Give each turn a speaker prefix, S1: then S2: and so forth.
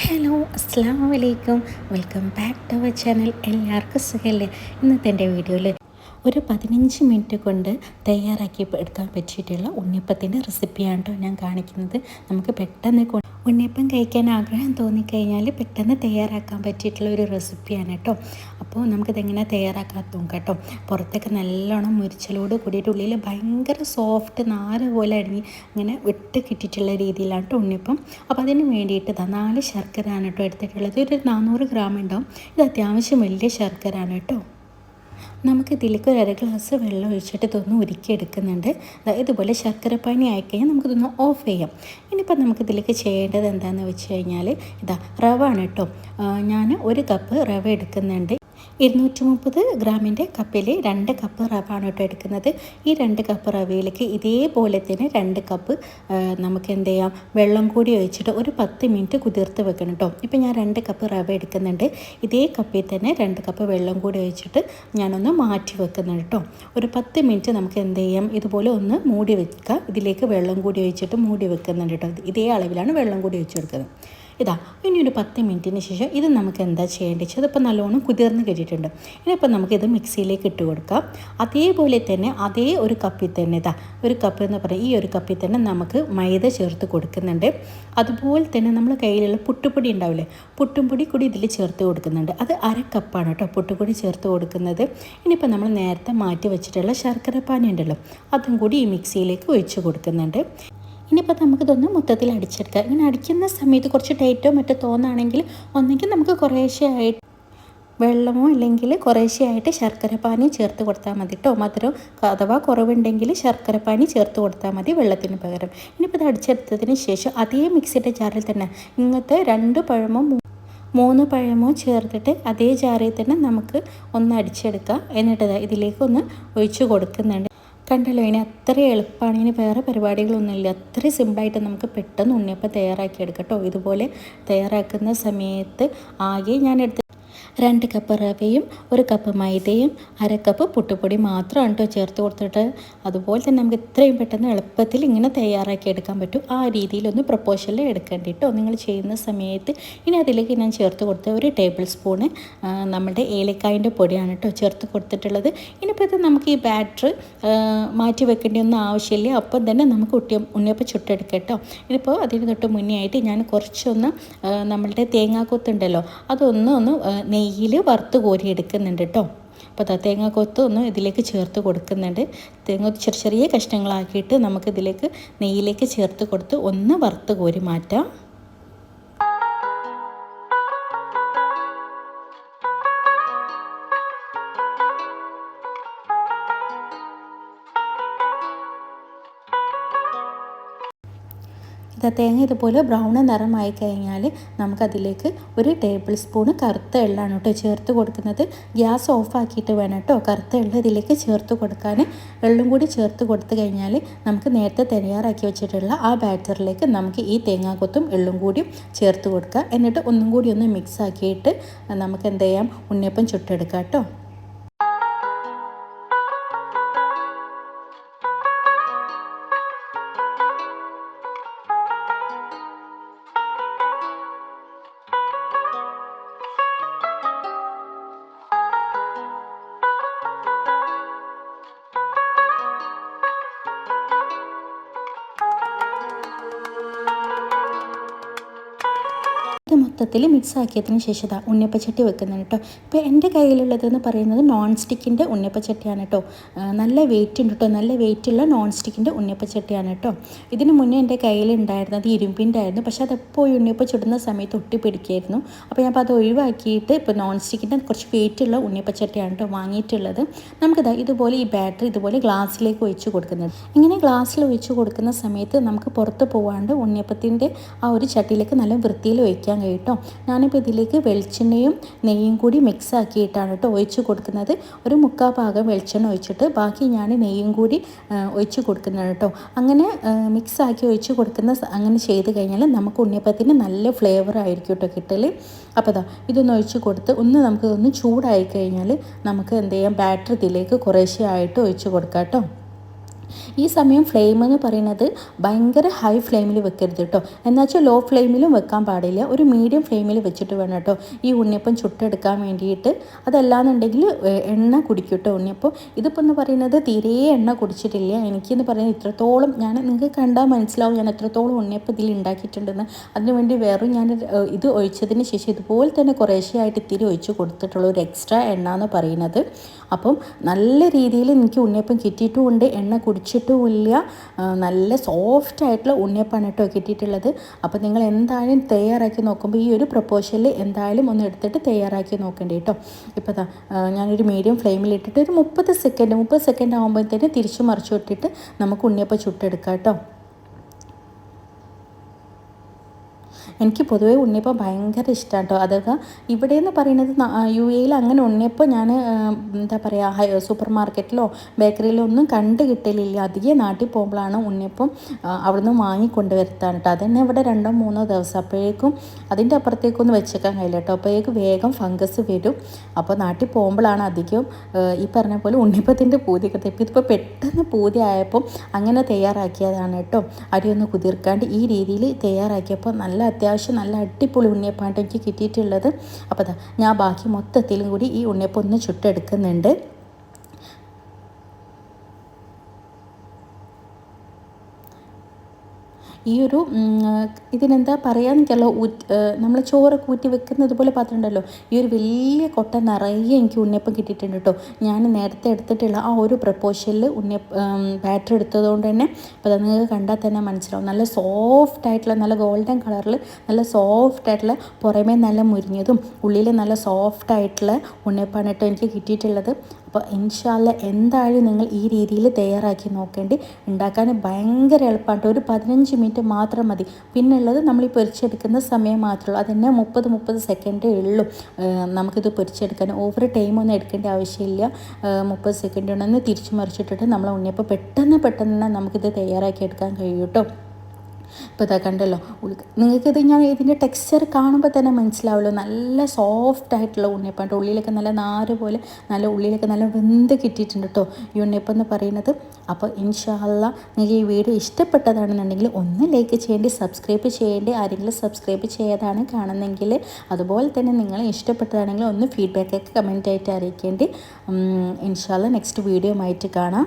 S1: Hello അസ്സാം വലൈക്കും welcome back to our channel. എല്ലാവർക്കും സുഖമല്ലേ ഇന്നത്തെ എന്റെ വീഡിയോയിൽ ഒരു പതിനഞ്ച് മിനിറ്റ് കൊണ്ട് തയ്യാറാക്കി എടുക്കാൻ പറ്റിയിട്ടുള്ള ഉണ്ണിയപ്പത്തിന്റെ റെസിപ്പിയാണ് കേട്ടോ ഞാൻ കാണിക്കുന്നത്. നമുക്ക് പെട്ടെന്ന് ഉണ്ണിയപ്പം കഴിക്കാൻ ആഗ്രഹം തോന്നിക്കഴിഞ്ഞാൽ പെട്ടെന്ന് തയ്യാറാക്കാൻ പറ്റിയിട്ടുള്ള ഒരു റെസിപ്പിയാണ് കേട്ടോ. അപ്പോൾ നമുക്കിതെങ്ങനെ തയ്യാറാക്കാൻ നോക്കാം കേട്ടോ. പുറത്തൊക്കെ നല്ലോണം മുരിച്ചലോട് കൂടിയിട്ട് ഉള്ളിൽ ഭയങ്കര സോഫ്റ്റ് നാര് പോലെ അടങ്ങി ഇങ്ങനെ വിട്ട് കിട്ടിയിട്ടുള്ള രീതിയിലാണ് കേട്ടോ ഉണ്ണിപ്പം അപ്പോൾ അതിന് വേണ്ടിയിട്ട് ദാ നാല് ശർക്കരയാണ് കേട്ടോ എടുത്തിട്ടുള്ളത്. ഒരു നാനൂറ് ഗ്രാം ഉണ്ടാവും. ഇത് അത്യാവശ്യം വലിയ ശർക്കരയാണ് കേട്ടോ. നമുക്ക് ഇതിലേക്ക് ഒരു അര ഗ്ലാസ് വെള്ളം ഒഴിച്ചിട്ട് ഇതൊന്ന് ഉരുക്കിയെടുക്കുന്നുണ്ട്. ദാ ഇതുപോലെ ശർക്കരപ്പാനി ആയിക്കഴിഞ്ഞാൽ നമുക്കിതൊന്ന് ഓഫ് ചെയ്യാം. ഇനിയിപ്പോൾ നമുക്ക് ഇതിലേക്ക് ചെയ്യേണ്ടത് എന്താണെന്ന് വെച്ച് കഴിഞ്ഞാൽ ഇതാ റവ ആണ് കേട്ടോ. ഞാൻ ഒരു കപ്പ് റവ എടുക്കുന്നുണ്ട്. ഇരുന്നൂറ്റി മുപ്പത് ഗ്രാമിന്റെ കപ്പിൽ രണ്ട് കപ്പ് റവാണ് കേട്ടോ എടുക്കുന്നത്. ഈ രണ്ട് കപ്പ് റവയിലേക്ക് ഇതേപോലെ തന്നെ രണ്ട് കപ്പ് നമുക്ക് എന്ത് ചെയ്യാം? വെള്ളം കൂടി ഒഴിച്ചിട്ട് ഒരു പത്ത് മിനിറ്റ് കുതിർത്ത് വെക്കണം കേട്ടോ. ഇപ്പം ഞാൻ രണ്ട് കപ്പ് റവ എടുക്കുന്നുണ്ട്. ഇതേ കപ്പിൽ തന്നെ രണ്ട് കപ്പ് വെള്ളം കൂടി ഒഴിച്ചിട്ട് ഞാനൊന്ന് മാറ്റി വെക്കുന്നുണ്ട് കേട്ടോ. ഒരു പത്ത് മിനിറ്റ് നമുക്ക് എന്ത് ചെയ്യാം? ഇതുപോലെ ഒന്ന് മൂടി വെക്കുക. ഇതിലേക്ക് വെള്ളം കൂടി ഒഴിച്ചിട്ട് മൂടി വെക്കുന്നുണ്ട് കേട്ടോ. ഇതേ അളവിലാണ് വെള്ളം കൂടി ഒഴിച്ചു കൊടുക്കുന്നത്. ഇതാ ഇനി ഒരു പത്ത് മിനിറ്റിന് ശേഷം ഇത് നമുക്ക് എന്താ ചെയ്യേണ്ടത് ഇതിപ്പോൾ നല്ലോണം കുതിർന്ന് കിട്ടിയിട്ടുണ്ട്. ഇനിയിപ്പോൾ നമുക്കിത് മിക്സിയിലേക്ക് ഇട്ട് കൊടുക്കാം. അതേപോലെ തന്നെ അതേ ഒരു കപ്പിൽ തന്നെ ഇതാ ഒരു കപ്പ് എന്ന് പറഞ്ഞാൽ ഈ ഒരു കപ്പിൽ തന്നെ നമുക്ക് മൈദ ചേർത്ത് കൊടുക്കുന്നുണ്ട്. അതുപോലെ തന്നെ നമ്മൾ കയ്യിലുള്ള പുട്ടുപൊടി ഉണ്ടാവില്ലേ പുട്ടുംപൊടി കൂടി ഇതിൽ ചേർത്ത് കൊടുക്കുന്നുണ്ട്. അത് അര കേട്ടോ പുട്ടുപൊടി ചേർത്ത് കൊടുക്കുന്നത്. ഇനിയിപ്പോൾ നമ്മൾ നേരത്തെ മാറ്റി വെച്ചിട്ടുള്ള ശർക്കര പാനി ഉണ്ടല്ലോ അതും കൂടി ഈ മിക്സിയിലേക്ക് ഒഴിച്ച് കൊടുക്കുന്നുണ്ട്. ഇനിയിപ്പോൾ നമുക്കിതൊന്ന് മൊത്തത്തിൽ അടിച്ചെടുക്കാം. ഇങ്ങനെ അടിക്കുന്ന സമയത്ത് കുറച്ച് ടൈറ്റോ മറ്റോ തോന്നുകയാണെങ്കിൽ ഒന്നെങ്കിൽ നമുക്ക് കുറേശ്ശെ ആയിട്ട് വെള്ളമോ അല്ലെങ്കിൽ കുറേശ്ശെയായിട്ട് ശർക്കരപ്പാനി ചേർത്ത് കൊടുത്താൽ മതി കേട്ടോ. മധുരം അഥവാ കുറവുണ്ടെങ്കിൽ ശർക്കരപ്പാനി ചേർത്ത് കൊടുത്താൽ മതി വെള്ളത്തിന് പകരം. ഇനിയിപ്പോൾ ഇത് അടിച്ചെടുത്തതിന് ശേഷം അതേ മിക്സിയുടെ ജാറിൽ തന്നെ ഇങ്ങനത്തെ രണ്ട് പഴമോ മൂന്ന് പഴമോ ചേർത്തിട്ട് അതേ ജാറിൽ തന്നെ നമുക്ക് ഒന്ന് അടിച്ചെടുക്കാം. എന്നിട്ട് ഇതിലേക്ക് ഒന്ന് ഒഴിച്ച് കൊടുക്കുന്നുണ്ട്. കണ്ടല്ലോ ഇനി അത്ര എളുപ്പമാണ് ഇനി വേറെ പരിപാടികളൊന്നുമില്ല. അത്രയും സിമ്പിളായിട്ട് നമുക്ക് പെട്ടെന്ന് ഉണ്ണിയപ്പം തയ്യാറാക്കി എടുക്കാം കേട്ടോ. ഇതുപോലെ തയ്യാറാക്കുന്ന സമയത്ത് ആകെ ഞാൻ എടുത്ത് രണ്ട് കപ്പ് റവയും ഒരു കപ്പ് മൈദയും അര കപ്പ് പുട്ടുപൊടി മാത്രമാണ് കേട്ടോ ചേർത്ത് കൊടുത്തിട്ട്. അതുപോലെ തന്നെ നമുക്ക് ഇത്രയും പെട്ടെന്ന് എളുപ്പത്തിൽ ഇങ്ങനെ തയ്യാറാക്കി എടുക്കാൻ പറ്റും. ആ രീതിയിലൊന്ന് പ്രപ്പോഷനിൽ എടുക്കേണ്ടി കേട്ടോ നിങ്ങൾ ചെയ്യുന്ന സമയത്ത് ഇനി അതിലേക്ക് ഞാൻ ചേർത്ത് കൊടുത്ത ഒരു ടേബിൾ സ്പൂണ് നമ്മുടെ ഏലക്കായന്റെ പൊടിയാണ് കേട്ടോ ചേർത്ത് കൊടുത്തിട്ടുള്ളത്. ഇനിയിപ്പോൾ ഇത് നമുക്ക് ഈ ബാറ്റർ മാറ്റി വെക്കേണ്ടി ഒന്നും ആവശ്യമില്ല. അപ്പം തന്നെ നമുക്ക് ഉട്ടി ഉണ്ണിയപ്പം ചുട്ടെടുക്കാം ഇനിയിപ്പോൾ അതിന് തൊട്ട് മുന്നേ ആയിട്ട് ഞാൻ കുറച്ചൊന്ന് നമ്മളുടെ തേങ്ങാക്കൊത്തുണ്ടല്ലോ അതൊന്ന് ഒന്ന് നെയ്യിൽ വറുത്ത് കോരി എടുക്കുന്നുണ്ട് കേട്ടോ അപ്പോൾ തേങ്ങ കൊത്തൊന്നും ഇതിലേക്ക് ചേർത്ത് കൊടുക്കുന്നുണ്ട്. തേങ്ങ ചെറിയ ചെറിയ കഷ്ണങ്ങളാക്കിയിട്ട് നമുക്കിതിലേക്ക് നെയ്യിലേക്ക് ചേർത്ത് കൊടുത്ത് ഒന്ന് വറുത്ത് കോരി മാറ്റാം. ഇത് തേങ്ങ ഇതുപോലെ ബ്രൗൺ നിറമായി കഴിഞ്ഞാൽ നമുക്കതിലേക്ക് ഒരു ടേബിൾ സ്പൂണ് കറുത്ത എള്ളാണ് കേട്ടോ ചേർത്ത് കൊടുക്കുന്നത്. ഗ്യാസ് ഓഫാക്കിയിട്ട് വേണം കേട്ടോ കറുത്ത എള്ള ഇതിലേക്ക് ചേർത്ത് കൊടുക്കാൻ. എള്ളും കൂടി ചേർത്ത് കൊടുത്തു കഴിഞ്ഞാൽ നമുക്ക് നേരത്തെ തയ്യാറാക്കി വെച്ചിട്ടുള്ള ആ ബാറ്ററിലേക്ക് നമുക്ക് ഈ തേങ്ങാക്കൊത്തും എള്ളും കൂടിയും ചേർത്ത് കൊടുക്കുക. എന്നിട്ട് ഒന്നും കൂടി ഒന്ന് മിക്സ് ആക്കിയിട്ട് നമുക്ക് എന്ത് ചെയ്യാം? ഉണ്ണിയപ്പം ചുട്ടെടുക്കാം കേട്ടോ. ഇത് മൊത്തത്തിൽ മിക്സ് ആക്കിയതിന് ശേഷം ഇതാ ഉണ്ണിയപ്പച്ചട്ടി വെക്കുന്നുണ്ട് കേട്ടോ. ഇപ്പോൾ എന്റെ കയ്യിലുള്ളതെന്ന് പറയുന്നത് നോൺ സ്റ്റിക്കിന്റെ ഉണ്ണിയപ്പച്ചട്ടിയാണ് കേട്ടോ. നല്ല വെയിറ്റ് ഉണ്ട് കേട്ടോ. നല്ല വെയിറ്റുള്ള നോൺ സ്റ്റിക്കിന്റെ ഉണ്ണിയപ്പച്ചട്ടിയാണ് കേട്ടോ. ഇതിന് മുന്നേ എന്റെ കയ്യിലുണ്ടായിരുന്നത് ഇരുമ്പിന്റെ ആയിരുന്നു. പക്ഷെ അതെപ്പോൾ ഉണ്ണിയപ്പം ചുടുന്ന സമയത്ത് ഒട്ടി പിടിക്കായിരുന്നു. അപ്പോൾ ഞാൻ അപ്പോൾ അത് ഒഴിവാക്കിയിട്ട് ഇപ്പോൾ നോൺ സ്റ്റിക്കിന്റെ കുറച്ച് വെയിറ്റുള്ള ഉണ്ണിയപ്പച്ചട്ടിയാണ് കേട്ടോ വാങ്ങിയിട്ടുള്ളത്. നമുക്കിതാ ഇതുപോലെ ഈ ബാറ്ററി ഇതുപോലെ ഗ്ലാസ്സിലേക്ക് ഒഴിച്ച് കൊടുക്കുന്നത്. ഇങ്ങനെ ഗ്ലാസ്സിൽ ഒഴിച്ച് കൊടുക്കുന്ന സമയത്ത് നമുക്ക് പുറത്ത് പോകാണ്ട് ഉണ്ണിയപ്പത്തിന്റെ ആ ഒരു ചട്ടിയിലേക്ക് നല്ല വൃത്തിയിൽ ഒഴിക്കാൻ കേട്ടോ. ഞാനിപ്പോൾ ഇതിലേക്ക് വെളിച്ചെണ്ണയും നെയ്യും കൂടി മിക്സ് ആക്കിയിട്ടാണ് കേട്ടോ ഒഴിച്ച് കൊടുക്കുന്നത്. ഒരു മുക്കാൽ ഭാഗം വെളിച്ചെണ്ണ ഒഴിച്ചിട്ട് ബാക്കി ഞാൻ നെയ്യും കൂടി ഒഴിച്ച് കൊടുക്കുന്നത് കേട്ടോ. അങ്ങനെ മിക്സ് ആക്കി ഒഴിച്ച് കൊടുക്കുന്ന അങ്ങനെ ചെയ്ത് കഴിഞ്ഞാൽ നമുക്ക് ഉണ്ണിയപ്പത്തിന് നല്ല ഫ്ലേവർ ആയിരിക്കും കേട്ടോ കിട്ടൽ അപ്പോൾ അതാ ഇതൊന്ന് ഒഴിച്ച് കൊടുത്ത് ഒന്ന് നമുക്ക് ഒന്ന് ചൂടായി കഴിഞ്ഞാൽ നമുക്ക് എന്ത് ചെയ്യാം? ബാറ്റർ ഇതിലേക്ക് കുറേശ്ശെ ആയിട്ട് ഒഴിച്ച് കൊടുക്കാം കേട്ടോ. ഈ സമയം ഫ്ലെയിം എന്ന് പറയുന്നത് ഭയങ്കര ഹൈ ഫ്ലെയിമിൽ വെക്കരുത് കേട്ടോ എന്നുവെച്ചാൽ ലോ ഫ്ലെയിമിലും വെക്കാൻ പാടില്ല. ഒരു മീഡിയം ഫ്ലെയിമിൽ വെച്ചിട്ട് വേണം കേട്ടോ ഈ ഉണ്ണിയപ്പം ചുട്ടെടുക്കാൻ വേണ്ടിയിട്ട്. അതല്ലാന്നുണ്ടെങ്കിൽ എണ്ണ കുടിക്കും കേട്ടോ ഉണ്ണിയപ്പം. ഇതിപ്പോൾ എന്ന് പറയുന്നത് തീരെ എണ്ണ കുടിച്ചിട്ടില്ല. എനിക്കെന്ന് പറയുന്നത് ഇത്രത്തോളം ഞാൻ നിങ്ങൾക്ക് കണ്ടാൽ മനസ്സിലാവും ഞാൻ എത്രത്തോളം ഉണ്ണിയപ്പം ഇതിൽ ഉണ്ടാക്കിയിട്ടുണ്ടെന്ന്. അതിനുവേണ്ടി വേറും ഞാൻ ഇത് ഒഴിച്ചതിന് ശേഷം ഇതുപോലെ തന്നെ കുറേശ്ശെയായിട്ട് ഇത്തിരി ഒഴിച്ച് കൊടുത്തിട്ടുള്ള ഒരു എക്സ്ട്രാ എണ്ണ എന്ന് പറയുന്നത്. അപ്പം നല്ല രീതിയിൽ എനിക്ക് ഉണ്ണിയപ്പം കിട്ടിയിട്ടുമുണ്ട്. എണ്ണ കുടിച്ചിട്ടുമില്ല. നല്ല സോഫ്റ്റ് ആയിട്ടുള്ള ഉണ്ണിയപ്പാണ് കേട്ടോ കിട്ടിയിട്ടുള്ളത്. അപ്പോൾ നിങ്ങൾ എന്തായാലും തയ്യാറാക്കി നോക്കുമ്പോൾ ഈ ഒരു പ്രപ്പോഷനിൽ എന്തായാലും ഒന്ന് എടുത്തിട്ട് തയ്യാറാക്കി നോക്കേണ്ടി കേട്ടോ ഇപ്പോൾ ഞാനൊരു മീഡിയം ഫ്ലെയിമിൽ ഇട്ടിട്ട് ഒരു മുപ്പത് സെക്കൻഡ് മുപ്പത് സെക്കൻഡ് ആകുമ്പോഴത്തേന് തിരിച്ചു മറിച്ചു വിട്ടിട്ട് നമുക്ക് ഉണ്ണിയപ്പം ചുട്ടെടുക്കാം കേട്ടോ എനിക്ക് പൊതുവേ ഉണ്ണിയപ്പം ഭയങ്കര ഇഷ്ടമാണ് കേട്ടോ അതൊക്കെ ഇവിടെ എന്ന് പറയുന്നത് യു എയിൽ അങ്ങനെ ഉണ്ണിയപ്പം ഞാൻ എന്താ പറയുക സൂപ്പർ മാർക്കറ്റിലോ ബേക്കറിയിലോ ഒന്നും കണ്ടു കിട്ടലില്ല. അധികം നാട്ടിൽ പോകുമ്പോഴാണ് ഉണ്ണിയപ്പം അവിടുന്ന് വാങ്ങിക്കൊണ്ട് വരുത്താണ് കേട്ടോ അതന്നെ ഇവിടെ രണ്ടോ മൂന്നോ ദിവസം. അപ്പോഴേക്കും അതിന്റെ അപ്പുറത്തേക്കൊന്നും വെച്ചേക്കാൻ കഴിയില്ല കേട്ടോ. അപ്പോഴേക്ക് വേഗം ഫംഗസ് വരും. അപ്പോൾ നാട്ടിൽ പോകുമ്പോഴാണ് അധികം ഈ പറഞ്ഞ പോലെ ഉണ്ണിയപ്പത്തിന്റെ പൂതി കിട്ടുക. ഇപ്പോൾ ഇതിപ്പോൾ പെട്ടെന്ന് പൂതി ആയപ്പോൾ അങ്ങനെ തയ്യാറാക്കിയതാണ് കേട്ടോ. അരിയൊന്ന് കുതിർക്കാണ്ട് ഈ രീതിയിൽ തയ്യാറാക്കിയപ്പോൾ നല്ല അത്യാവശ്യം നല്ല അടിപൊളി ഉണ്ണിയപ്പാണ് എനിക്ക് കിട്ടിയിട്ടുള്ളത്. അപ്പോൾ ഞാൻ ബാക്കി മൊത്തത്തിലും കൂടി ഈ ഉണ്ണിയപ്പം ഒന്ന് ചുട്ടെടുക്കുന്നുണ്ട്. ഈ ഒരു ഇതിനെന്താ പറയാന്ന് എനിക്കല്ലോ നമ്മൾ ചോറ് കൂറ്റി വെക്കുന്നത് പോലെ പാത്രം ഉണ്ടല്ലോ ഈ ഒരു വലിയ കൊട്ട നിറയെ എനിക്ക് ഉണ്ണിയപ്പം കിട്ടിയിട്ടുണ്ട് കേട്ടോ. ഞാൻ നേരത്തെ എടുത്തിട്ടുള്ള ആ ഒരു പ്രപ്പോഷനിൽ ഉണ്ണിയപ്പ ബാറ്റർ എടുത്തതുകൊണ്ട് തന്നെ അപ്പോൾ അത് നിങ്ങൾക്ക് കണ്ടാൽ തന്നെ മനസ്സിലാവും. നല്ല സോഫ്റ്റ് ആയിട്ടുള്ള നല്ല ഗോൾഡൻ കളറിൽ നല്ല സോഫ്റ്റ് ആയിട്ടുള്ള പുറമേ നല്ല മുരിഞ്ഞതും ഉള്ളിൽ നല്ല സോഫ്റ്റ് ആയിട്ടുള്ള ഉണ്ണിയപ്പാണ് കേട്ടോ എനിക്ക് കിട്ടിയിട്ടുള്ളത്. അപ്പോൾ ഇൻഷാല്ല എന്തായാലും നിങ്ങൾ ഈ രീതിയിൽ തയ്യാറാക്കി നോക്കേണ്ടി ഉണ്ടാക്കാൻ ഭയങ്കര എളുപ്പമാണ് ഒരു പതിനഞ്ച് മിനിറ്റ് മാത്രം മതി. പിന്നുള്ളത് നമ്മൾ ഈ പൊരിച്ചെടുക്കുന്ന സമയം മാത്രമേ ഉള്ളൂ. അതന്നെ മുപ്പത് മുപ്പത് സെക്കൻഡേ ഉള്ളൂ. നമുക്കിത് പൊരിച്ചെടുക്കാൻ. ഓവർ ടൈം ഒന്നും എടുക്കേണ്ട ആവശ്യമില്ല. മുപ്പത് സെക്കൻഡ് ഉണ്ടെന്ന് തിരിച്ചു മറിച്ചിട്ടിട്ട് നമ്മൾ ഉണ്ണിയപ്പോൾ പെട്ടെന്ന് പെട്ടെന്ന് തന്നെ നമുക്കിത് തയ്യാറാക്കി എടുക്കാൻ കഴിയും കേട്ടോ. ഇപ്പോൾ ഇതാ കണ്ടല്ലോ നിങ്ങൾക്കിത് ഞാൻ ഇതിന്റെ ടെക്സ്ചർ കാണുമ്പോൾ തന്നെ മനസ്സിലാവുമല്ലോ നല്ല സോഫ്റ്റ് ആയിട്ടുള്ള ഉണ്ണിയപ്പം ഉള്ളിലൊക്കെ നല്ല നാര് പോലെ നല്ല ഉള്ളിലൊക്കെ നല്ല വെന്ത് കിട്ടിയിട്ടുണ്ട് കേട്ടോ ഈ ഉണ്ണിയപ്പം എന്ന് പറയുന്നത്. അപ്പോൾ ഇൻഷാല്ല നിങ്ങൾക്ക് ഈ വീഡിയോ ഇഷ്ടപ്പെട്ടതാണെന്നുണ്ടെങ്കിൽ ഒന്ന് ലൈക്ക് ചെയ്യേണ്ടി സബ്സ്ക്രൈബ് ചെയ്യേണ്ടി ആരെങ്കിലും സബ്സ്ക്രൈബ് ചെയ്യാതാണ് കാണുന്നെങ്കിൽ അതുപോലെ തന്നെ നിങ്ങൾ ഇഷ്ടപ്പെട്ടതാണെങ്കിൽ ഒന്ന് ഫീഡ്ബാക്കൊക്കെ കമന്റായിട്ട് അറിയിക്കേണ്ടി. ഇൻഷാല്ല നെക്സ്റ്റ് വീഡിയോ ആയിട്ട് കാണാം.